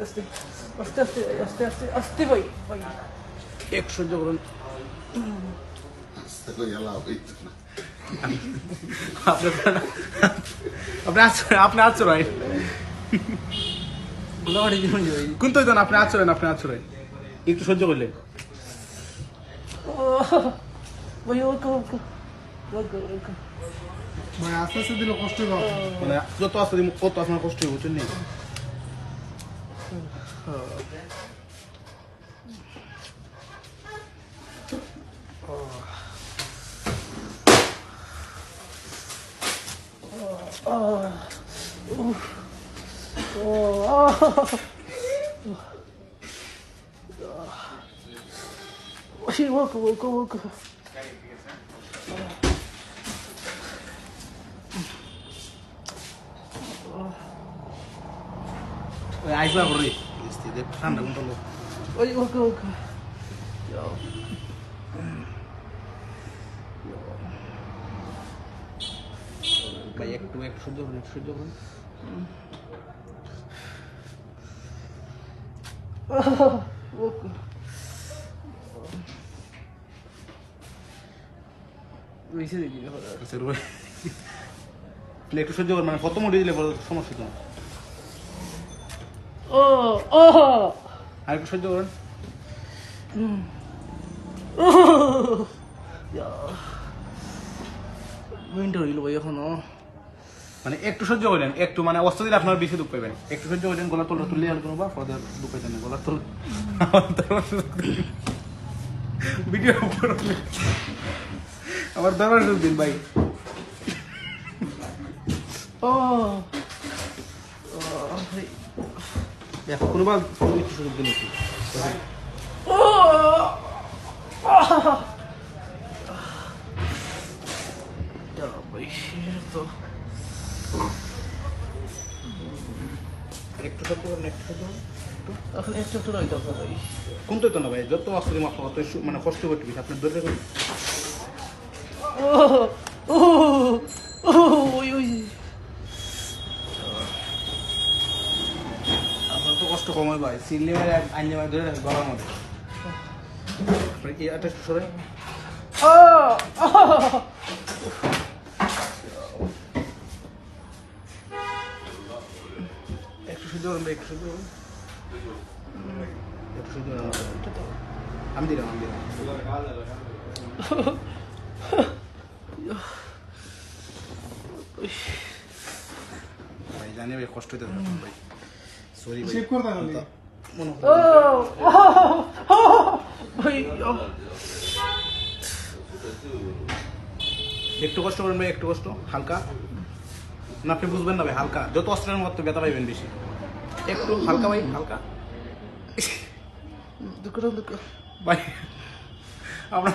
আস্তে আস্তে আস্তে আস্তে আস্তে ভাই ভাই এক সহ্য করুন। আপনি আচরেন আপনি ভাই কিন্তু আপনি আচরেন আপনি আচরেন একটু সহ্য করলে ও ভাই ওকে ওকে ওকে ওকে মানে আস্তে আস্তে দিলে কষ্ট হবে। মানে যত আসতে দিন কত আপনার কষ্ট হবে বুঝছেন নি? ওই ওকে ওকে ওকে ওই আইসবা করে ঠান্ডা কোনটা লোক। ওই ওকে ওকে। ভাই একটু একটু সহ্য করুন একটু সহ্য করুন দেখি একটু সহ্য করুন মানে কত মোটে দিলে সমস্যা তো ও ও আর একটু সহ্য করুন উইন্টার হইল ভাই এখনও মানে একটু সহ্য করলেন একটু মানে অস্ত্র দিলে আপনার বেশি দুঃখ পাবেন একটু সহ্য করলেন গলা তোলা তুললে আর কোনো বা ফদের দুঃখ পাইতেন না গলা তোল ভিডিও আমার দরবার দিন ভাই ও দেখো কোনোবা একটু সুযোগ দিন একটু ভাই তো না ভাই যত দিন আপনার অত মানে কষ্ট করতে আপনার ধরে ও ও ও ওই ওই আপনার তো কষ্ট কম ভাই সিললে মারে আইনে মারে ধরে রাখে গলার মধ্যে। আটা সরে ও একটু ভাই একটু সহ্য একটু সহ্য আমি দিলাম আমি দিলাম। ভাই জানি ভাই কষ্ট থাকুন ভাই। সরি চেক করে মনে ও ও ভাই ও একটু কষ্ট করুন ভাই একটু কষ্ট হালকা না আপনি বুঝবেন না ভাই হালকা যত অস্ত্রের মতো ব্যথা পাইবেন বেশি একটু হালকা ভাই হালকা দুঃখ দুঃখ ভাই আপনার